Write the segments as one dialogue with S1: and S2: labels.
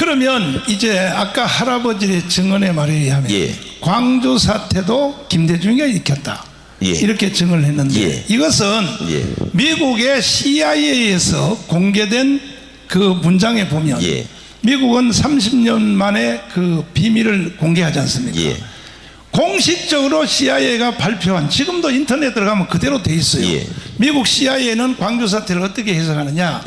S1: 그러면 이제 아까 할아버지의 증언의 말에 의하면
S2: 예.
S1: 광주 사태도 김대중이가 일으켰다.
S2: 예.
S1: 이렇게 증언을 했는데
S2: 예.
S1: 이것은
S2: 예.
S1: 미국의 CIA에서 공개된 그 문장에 보면
S2: 예.
S1: 미국은 30년 만에 그 비밀을 공개하지 않습니까?
S2: 예.
S1: 공식적으로 CIA가 발표한 지금도 인터넷 들어가면 그대로 돼 있어요.
S2: 예.
S1: 미국 CIA는 광주 사태를 어떻게 해석하느냐?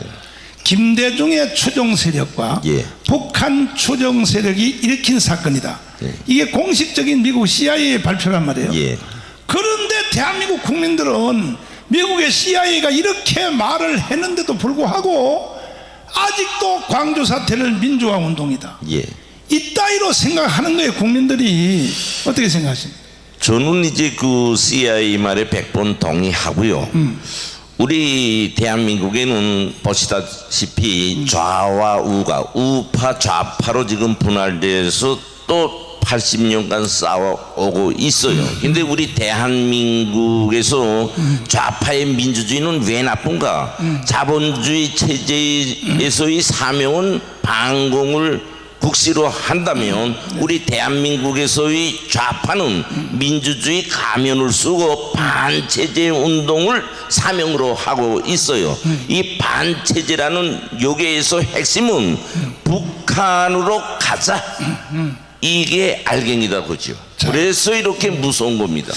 S1: 김대중의 추종 세력과
S2: 예.
S1: 북한 추종 세력이 일으킨 사건이다.
S2: 예.
S1: 이게 공식적인 미국 CIA의 발표란 말이에요.
S2: 예.
S1: 그런데 대한민국 국민들은 미국의 CIA가 이렇게 말을 했는데도 불구하고 아직도 광주 사태를 민주화 운동이다.
S2: 예.
S1: 이따위로 생각하는 거예요 국민들이 어떻게 생각하십니까?
S2: 저는 이제 그 CIA 말에 100번 동의하고요. 우리 대한민국에는 보시다시피 좌와 우가 우파 좌파로 지금 분할돼서 또 80년간 싸워오고 있어요. 근데 우리 대한민국에서 좌파의 민주주의는 왜 나쁜가? 자본주의 체제에서의 사명은 반공을 국시로 한다면 우리 대한민국에서의 좌파는 민주주의 가면을 쓰고 반체제 운동을 사명으로 하고 있어요. 이 반체제라는 요게에서 핵심은 북한으로 가자. 이게 알갱이다 그죠. 그래서 이렇게 무서운 겁니다.